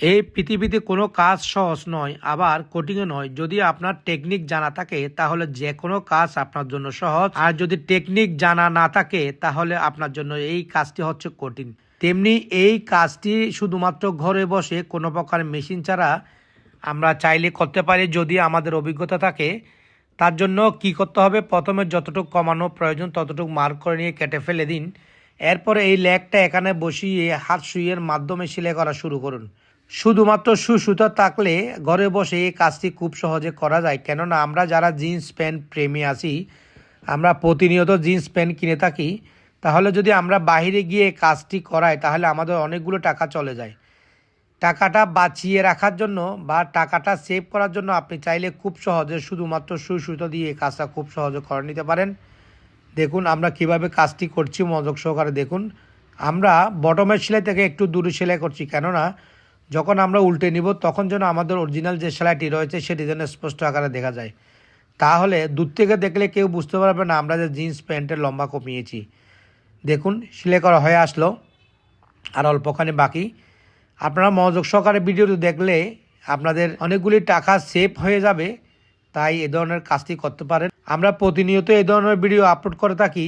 এই পৃথিবীতে কোনো কাজ সহজ নয়, আবার কঠিনও নয়। যদি আপনার টেকনিক জানা থাকে, তাহলে যে কোনো কাজ আপনার জন্য সহজ। আর যদি টেকনিক জানা না থাকে, তাহলে আপনার জন্য এই কাজটি হচ্ছে কঠিন। তেমনি এই কাজটি শুধুমাত্র ঘরে বসে কোনো প্রকার মেশিন ছাড়া আমরা চাইলে করতে পারি, যদি আমাদের অভিজ্ঞতা থাকে। তার জন্য কি করতে হবে? প্রথমে যতটুকু কমানো প্রয়োজন, ততটুকু মার্ক করে নিয়ে কেটে ফেলে দিন। এরপরে এই লেগটা এখানে বসিয়ে হাত সুইয়ের মাধ্যমে সেলাই করা শুরু করুন। শুধুমাত্র সুসুতো থাকলে ঘরে বসে এই কাজটি খুব সহজে করা যায়। কেননা, আমরা যারা জিন্স প্যান্ট প্রেমী আছি, আমরা প্রতিনিয়ত জিন্স প্যান্ট কিনে থাকি, তাহলে যদি আমরা বাইরে গিয়ে কাজটি করাই, তাহলে আমাদের অনেকগুলো টাকা চলে যায়। টাকাটা বাঁচিয়ে রাখার জন্য বা টাকাটা সেভ করার জন্য আপনি চাইলে খুব সহজে শুধুমাত্র সুই সুতো দিয়ে এই কাজটা খুব সহজে করে নিতে পারেন। দেখুন, আমরা কীভাবে কাজটি করছি, মনোযোগ সহকারে দেখুন। আমরা বটমের সেলাই থেকে একটু দূরে সেলাই করছি, কেননা যখন আমরা উল্টে নিব, তখন যেন আমাদের অরিজিনাল যে সেলাইটি রয়েছে, সেটি যেন স্পষ্ট আকারে দেখা যায়। তাহলে দূর থেকে দেখলে কেউ বুঝতে পারবে না, আমরা যে জিন্স প্যান্টের লম্বা কমিয়েছি। দেখুন, সেলাই করা হয়ে আসলো। আর অল্পখানি বাকি। আপনারা মনোযোগ সহকারে ভিডিওটি দেখলে আপনাদের অনেকগুলি টাকা সেভ হয়ে যাবে। তাই এ ধরনের কাজটি করতে পারেন। আমরা প্রতিনিয়ত এই ধরনের ভিডিও আপলোড করে থাকি।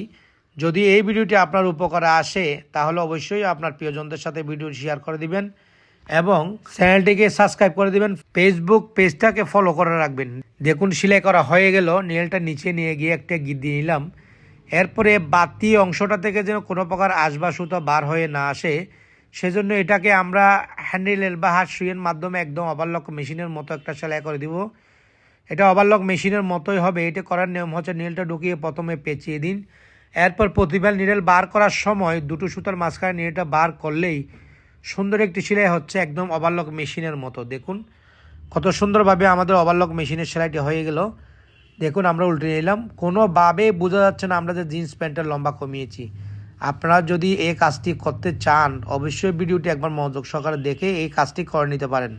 যদি এই ভিডিওটি আপনার উপকারে আসে, তাহলে অবশ্যই আপনার প্রিয়জনদের সাথে ভিডিও শেয়ার করে দিবেন। এবং চ্যানেলটিকে সাবস্ক্রাইব করে দিবেন। ফেসবুক পেজটাকে ফলো করে রাখবেন। দেখুন, সেলাই করা হয়ে গেল। নেলটা নিচে নিয়ে গিয়ে একটা গিট দিয়ে নিলাম। এরপরে বাতি অংশটা থেকে যেন কোনো প্রকার আসবা সুতো বার হয়ে না আসে, সেজন্য এটাকে আমরা হ্যান্ডেলের বা হাত সুইয়ের মাধ্যমে একদম ওভারলক মেশিনের মতো একটা সেলাই করে দিব। এটা ওভারলক মেশিনের মতোই হবে। এটা করার নিয়ম হচ্ছে নীলটা ঢুকিয়ে প্রথমে পেঁচিয়ে দিন। এরপর প্রতিবার নিডেল বার করার সময় দুটো সুতার মাঝখানে নিডেলটা বার করলেই সুন্দর একটি সেলাই হচ্ছে একদম ওভারলক মেশিনের মতো। দেখুন, কত সুন্দরভাবে আমাদের ওভারলক মেশিনের সেলাইটি হয়ে গেল। দেখুন, আমরা উল্টে নিলাম। কোনোভাবে বোঝা যাচ্ছে না আমরা যে জিন্স প্যান্টের লম্বা কমিয়েছি। আপনারা যদি এই কাজটি করতে চান, অবশ্যই ভিডিওটি একবার মনোযোগ সহকারে দেখে এই কাজটি করে নিতে পারেন।